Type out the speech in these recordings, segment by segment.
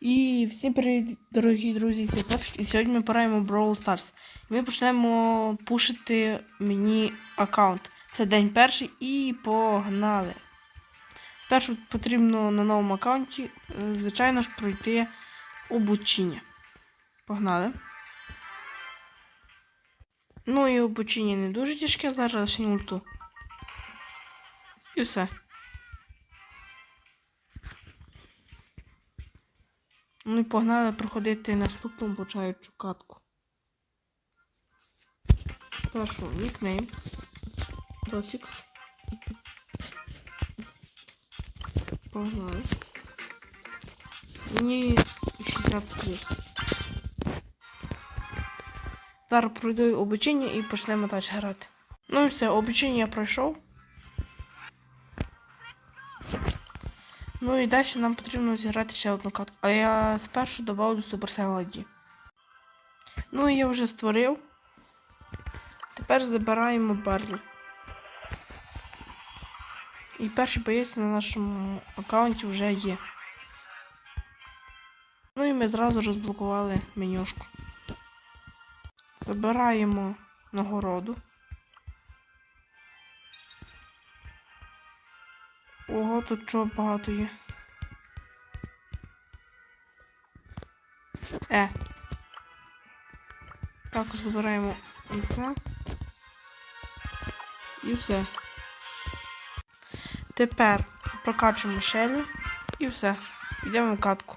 І всім привіт, дорогі друзі, це Петр, і сьогодні ми пораємо Brawl Stars. Ми почнемо пушити мені аккаунт. Це день перший і погнали. Спершу потрібно на новому аккаунті, е, звичайно ж, пройти обучення. Погнали. Ну і обучення не дуже тяжке, зараз ще ульту. І все. Ну і погнали проходити наступну обучаючу катку. Першу нікнейм. Досікс. Погнали. Мені 60 плюс. Зараз пройду обучення і почнемо далі грати. Ну і все, обучення я пройшов. Ну і далі нам потрібно зіграти ще одну катку. А я спершу Supercell ID. Ну і я вже створив. Тепер забираємо Барлі. І перший боєць на нашому аккаунті вже є. Ну і ми зразу розблокували менюшку. Забираємо нагороду. Ого, тут чого багато є. Е. Також забираємо і це. І все. Тепер прокачуємо шелі і все. Йдемо в катку.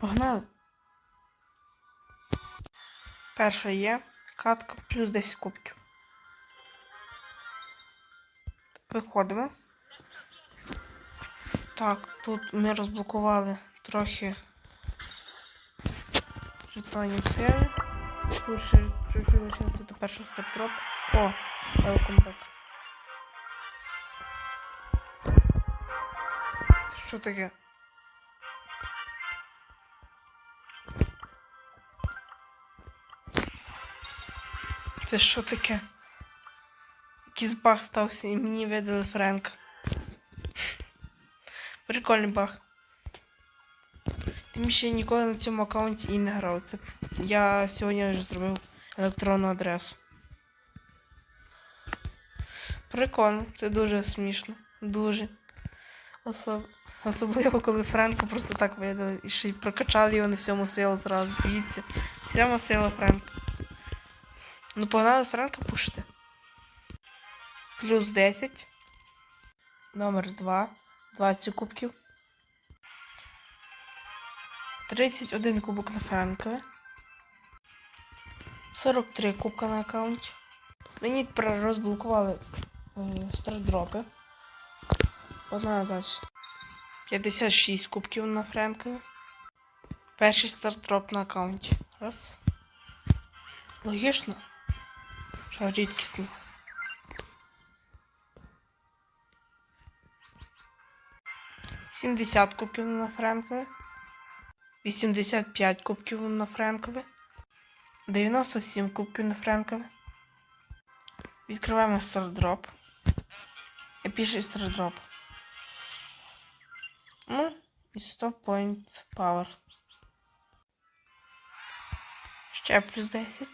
Погнали. Перша є. Катка плюс 10 кубків. Виходимо. Так, тут ми розблокували трохи жетонів сили. Ще чуть-чуть лишилося до першого стартроп. О, welcome back. Що таке? Це що таке? Якийсь баг стався і мені видали Френка. Прикольний баг. Тим ще ніколи на цьому аккаунті і не грав. Це я сьогодні вже зробив електронну адресу. Прикольно, це дуже смішно. Дуже. Особ... Особливо, коли Френка просто так видали. І ще й прокачали його на всьому силу зразу. Боїться. Сьома сила Френка. Ну погнали Френка пушити. Плюс 10. Номер 2. 20 кубків. 31 кубок на Франкове. 43 кубка на аккаунті. Мені розблокували е, стардропи. Одна далі. 56 кубків на Франкове. Перший стардроп на аккаунті. Раз. Логічно. Що рідкісно. Сімдесят кубків на Франкове. 85 кубків на Френкове. 97 кубків на Френкове. Відкриваємо стардроп. Епіший стардроп. Ну, і 100 points power. Ще плюс 10.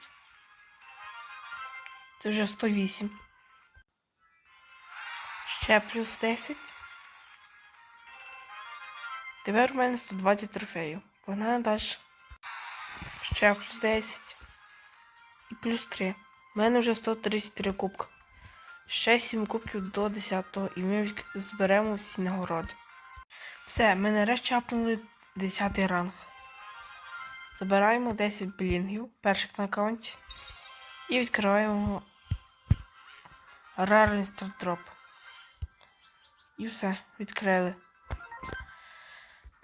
Це вже 108. Ще плюс 10. Тепер у мене 120 трофеїв. Погнали далі. Ще плюс 10. І плюс 3. У мене вже 133 кубка. Ще 7 кубків до 10-го і ми зберемо всі нагороди. Все, ми нарешті апнули 10 ранг. Забираємо 10 блінгів, перших на аккаунті. І відкриваємо рарний стартдроп. І все, відкрили.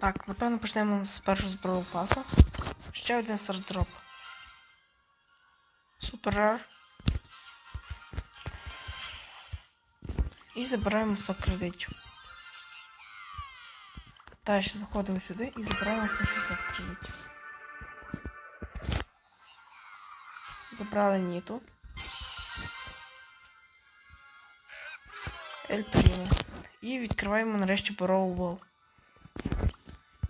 Так, напевно почнемо з першого зброю паса. Ще один стардроп. Супер рар. І забираємо 100 кредитів. Далі заходимо сюди і забираємо 160 кредитів. Забрали Ніту. Ель Прімо. І відкриваємо нарешті Borrow Wall.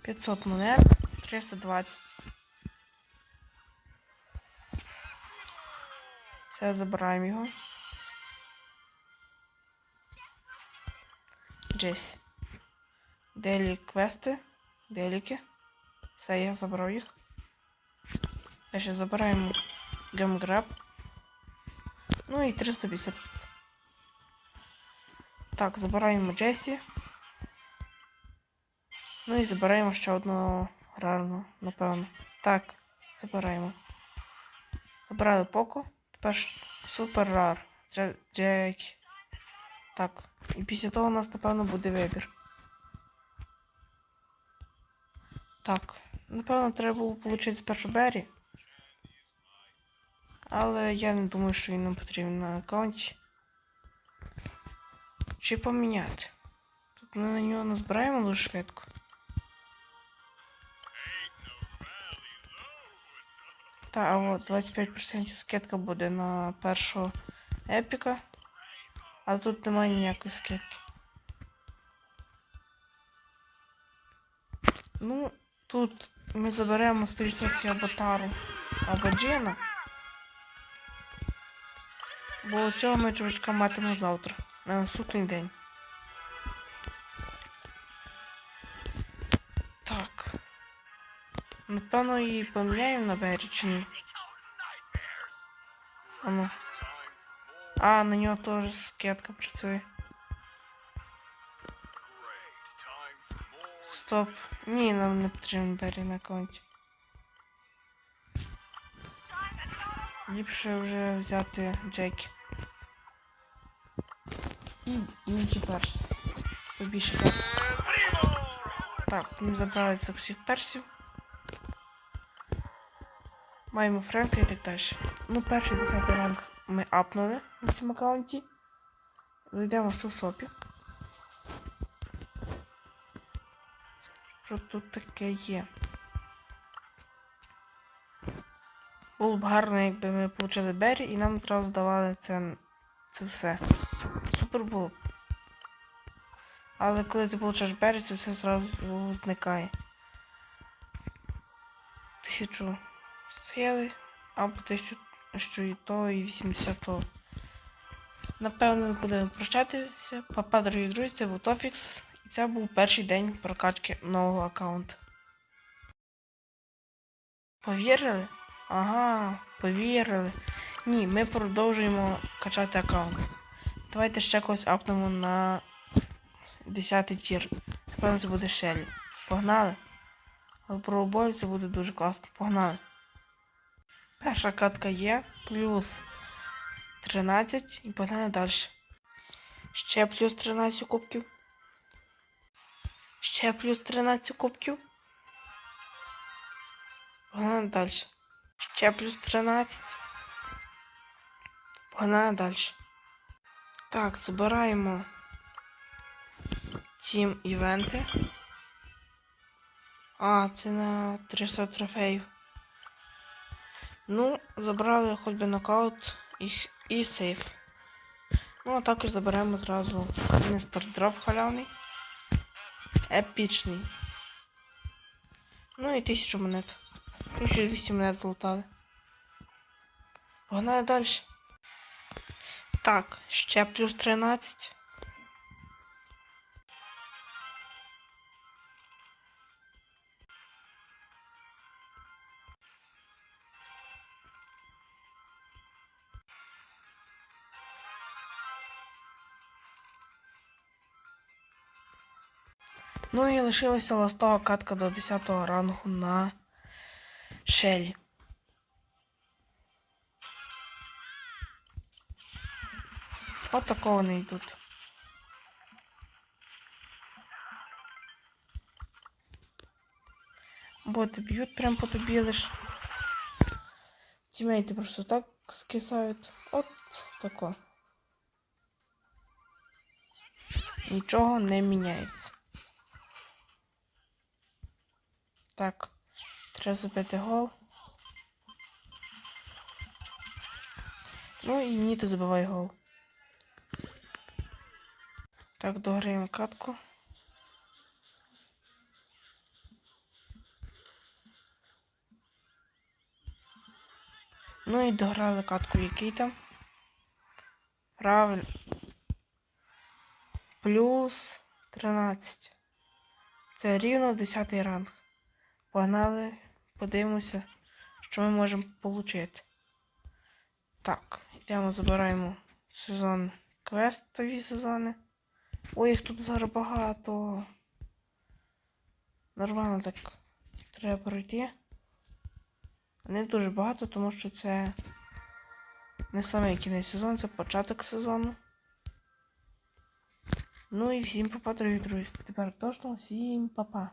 500 монет, 320. Все, забираємо його. Джесі. Делі квести. Деліки. Все, я забрав їх. Далі забираємо гемграб. Ну і 350. Так, забираємо Джесі. Ну і забираємо ще одну рарну, напевно. Так, забираємо. Забрали Поко. Тепер супер рар. Дже- Джек. Так. І після того у нас, напевно, буде вибір. Так. Напевно, треба було отримати спершу Беррі. Але я не думаю, що він нам потрібен на аккаунті. Чи поміняти? Тут ми на нього назбираємо дуже швидко. Та, от 25% скидка буде на першого епіка. А тут немає ніякої скидки. Ну, тут ми заберемо 100% або тару, або джина. Бо цього ми чувачка матимемо завтра, на наступний день. Напевно, її поміняємо на Бері чи ні? А ну. А, на нього теж скидка працює. Стоп. Ні, нам не потрібен Бері на аккаунті. Ліпше вже взяти Джекі. І інші перс. Побільше перс. Так, ми забрали цих всіх персів. Маємо Френка і так далі. Ну, перший 10 ранг ми апнули на цьому аккаунті. Зайдемо в шопі. Що тут таке є? Було б гарно, якби ми отримали Беррі і нам одразу давали це, це все. Супер було. б. Але коли ти получаєш Беррі, це все зразу зникає. Тисячу сили або тисячу що і то, і 80 то. Напевно, ми будемо прощатися. Папа, дорогі друзі, це був Тофікс. І це був перший день прокачки нового аккаунту. Повірили? Ага, повірили. Ні, ми продовжуємо качати аккаунт. Давайте ще когось апнемо на 10 тір. Напевно, це буде Шелі. Погнали? Але про це буде дуже класно. Погнали. Перша катка є, плюс 13 і погнали далі. Ще плюс 13 кубків. Ще плюс 13 кубків. Погнали далі. Ще плюс 13. Погнали далі. Так, збираємо тім івенти. А, це на 300 трофеїв. Ну, забрали хоч би нокаут і, і сейф. Ну, а також заберемо зразу містер дроп халявний. Епічний. Ну і 1000 монет. 1200 монет злутали. Погнали далі. Так, ще плюс 13. Ну і лишилася ластова катка до 10 рангу на Шелі. От такого вони йдуть. Боти б'ють прям по тобі лиш. Тімейти просто так скисають. От тако. Нічого не міняється. Так, треба забити гол. Ну і Ніто забивай гол. Так, дограємо катку. Ну і дограли катку який там. Правильно. Плюс 13. Це рівно 10 ранг. Погнали, подивимося, що ми можемо отримати. Так, йдемо, забираємо сезон квестові сезони. Ой, їх тут зараз багато. Нормально так треба пройти. Не дуже багато, тому що це не самий кінець сезону, це початок сезону. Ну і всім папа, дорогі друзі. Тепер точно всім папа.